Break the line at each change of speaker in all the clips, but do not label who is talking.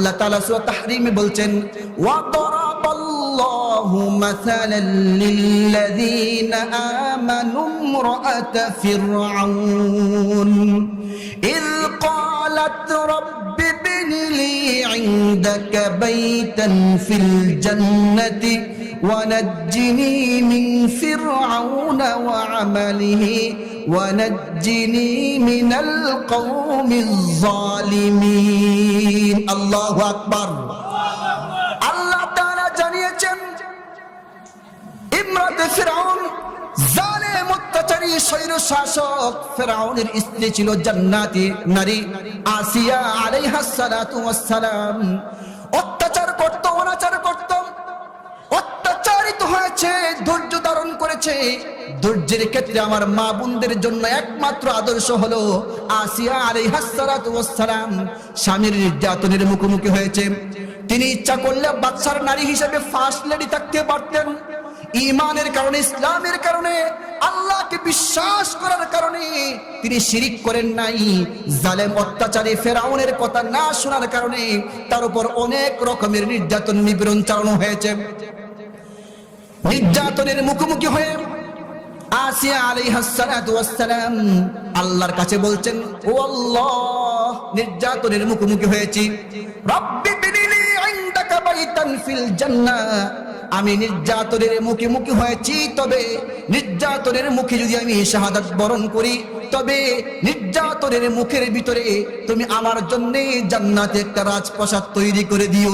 আল্লাহ তাআলা সূরা তাহরিমে বলছেন ওয়া দারাবাল্লাহু মাসালান লিল্লাযীনা আমানু ইমরাআত ফিরআউন إذ قالت رب ابن لي عندك بيتا في الجنة ونجني من فرعون وعمله ونجني من القوم الظالمين الله أكبر আল্লাহ তাআলা জানিয়েছেন ইমরাতে ফিরাউন জালেম অত্যাচারী স্বৈর শাসক ফেরাউনের স্ত্রী ছিল জান্নাতি নারী আসিয়া আলাইহা সালাতু ওয়াসসালাম করেছে ধৈর্যের ক্ষেত্রে আমার মা বোনদের জন্য একমাত্র আদর্শ হলো আসিয়া আলাইহা সালাতু ওয়াসসালাম। স্বামীর নির্যাতনের মুখোমুখি হয়েছে। তিনি ইচ্ছা করলে বাচ্চার নারী হিসেবে ফার্স্ট লেডি থাকতে পারতেন। ইমানের কারণে, ইসলামের কারণে, আল্লাহকে বিশ্বাস করার কারণে তিনি শিরিক করেন নাই। জালেম অত্যাচারী ফেরাউনের কথা না শোনার কারণে তার উপর অনেক রকমের নির্যাতন নিপীড়ন চালানো হয়েছে। নির্যাতনের মুখোমুখি হয়ে আসিয়া আলাইহিস সালাতু ওয়াসসালাম আল্লাহর কাছে বলছেন, ও আল্লাহ, নির্যাতনের মুখোমুখি হয়েছি। রব্বি বিনিলি ইনদাকা বাইতান ফিল জান্নাহ। আমি নির্যাতনের মুখে মুখে হয়েছি, তবে নির্যাতনের মুখে যদি আমি শাহাদাত বরণ করি, তবে নির্যাতনের মুখের ভিতরে তুমি আমার জন্য জান্নাতে একটা রাজপ্রাসাদ তৈরি করে দিও।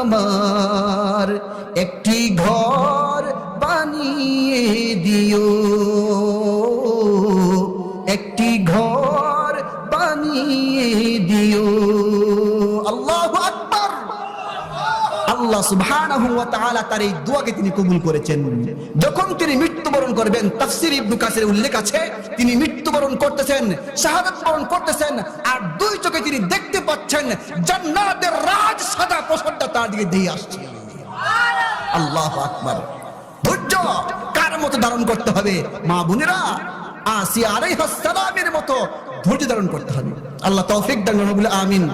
আমার। একটি ঘর বানিয়ে দিও। একটি ঘর বানিয়ে দিও। আল্লাহু আল্লাহ সুবহানাহু তার এই দোয়াকে তিনি কবুল করেছেন। যখন তিনি মৃত্যুবরণ করবেন, তাফসীর ইবনে কাসির উল্লেখ আছে, তিনি মৃত্যুবরণ করতেছেন, শাহাদাত বরণ করতেছেন, আর দুই চোখে তিনি দেখতে পাচ্ছেন সাদা দিকে দিয়ে আসছি। আল্লাহ আকবার। ধৈর্য কার মতো ধারণ করতে হবে? মা বোনেরা আসি আরাই হাসালামের মতো ধৈর্য ধারণ করতে হবে। আল্লাহ তৌফিক দান বলে আমিন।